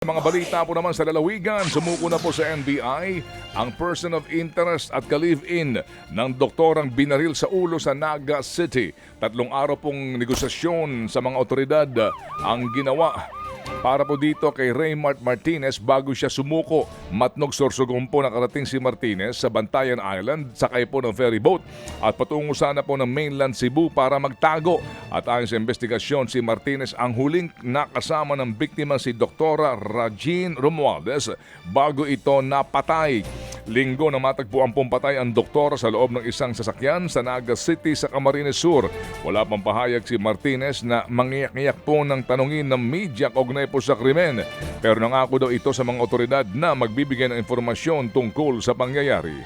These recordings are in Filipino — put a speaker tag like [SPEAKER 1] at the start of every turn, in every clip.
[SPEAKER 1] Mga balita po naman sa lalawigan, sumuko na po sa NBI ang person of interest at ka-live-in ng doktorang binaril sa ulo sa Naga City. Tatlong araw pong negosasyon sa mga otoridad ang ginawa para po dito kay Raymart Martinez bago siya sumuko. Matnog Sorsogon po nakarating si Martinez sa Bantayan Island, sakay po ng ferry boat at patungo sana po ng mainland Cebu para magtago. At ayon sa investigasyon, si Martinez ang huling nakasama ng biktima si Doktora Rajin Romualdez bago ito napatay. Linggo na matagpuan pong patay ang doktora sa loob ng isang sasakyan sa Naga City sa Camarines Sur. Wala pang pahayag si Martinez na mangiyak-iyak po ng tanungin ng media kaugnay po sa krimen. Pero nangako daw ito sa mga otoridad na magbibigay ng informasyon tungkol sa pangyayari.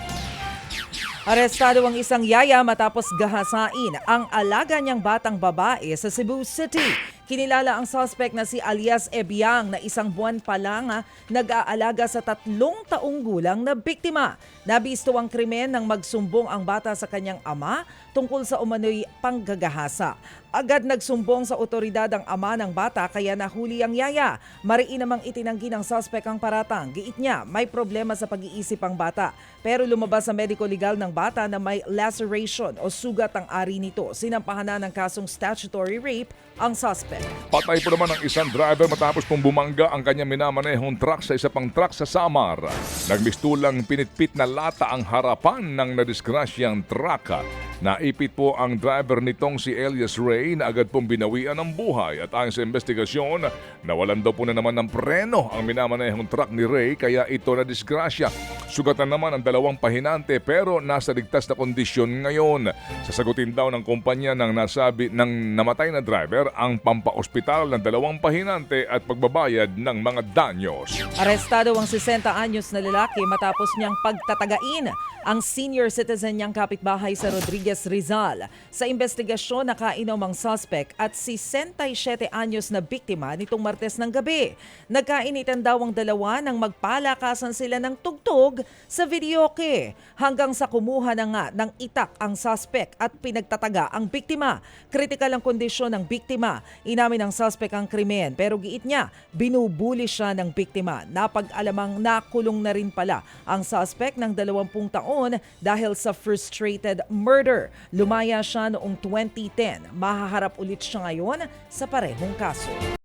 [SPEAKER 2] Arestado ang isang yaya matapos gahasain ang alaga niyang batang babae sa Cebu City. Kinilala ang suspect na si alias Ebiang na isang buwan pa lang ah, nag-aalaga sa tatlong taong gulang na biktima. Nabisto ang krimen nang magsumbong ang bata sa kanyang ama tungkol sa umano'y panggagahasa. Agad nagsumbong sa otoridad ang ama ng bata kaya nahuli ang yaya. Mariin namang itinanggi ng suspect ang paratang. Giit niya, may problema sa pag-iisip ang bata. Pero lumabas sa medico legal ng bata na may laceration o sugat ang ari nito. Sinampahan na ng kasong statutory rape ang suspect.
[SPEAKER 1] Patay po naman ang isang driver matapos pong bumangga ang kanyang minamanehong truck sa isa pang truck sa Samar. Nagmistulang pinitpit na lata ang harapan ng nadisgrasyang truck. Naipit po ang driver nitong si Elias Ray na agad pong binawian ng buhay at ayon sa investigasyon, nawalan daw po na naman ng preno ang minamanehong truck ni Ray kaya ito na disgrasya. Sugatan naman ang dalawang pahinante pero nasa ligtas na kondisyon ngayon. Sasagutin daw ng kumpanya ng nasabi ng namatay na driver ang pampaospital ng dalawang pahinante at pagbabayad ng mga danyos.
[SPEAKER 2] Arestado ang 60 anyos na lalaki matapos niyang pagtatagain ang senior citizen niyang kapitbahay sa Rodriguez Rizal. Sa investigasyon, nakainom ang suspect at 67 anyos na biktima nitong Martes ng gabi. Nagkainitan daw ang dalawa nang magpalakasan sila ng tugtog sa videoke hanggang sa kumuha na nga ng itak ang suspect at pinagtataga ang biktima. Kritikal ang kondisyon ng biktima. Inamin ng suspect ang krimen pero giit niya, binubuli siya ng biktima. Napag-alamang nakulong na rin pala ang suspect ng 20 taon dahil sa frustrated murder. Lumaya siya noong 2010. Mahaharap ulit siya ngayon sa parehong kaso.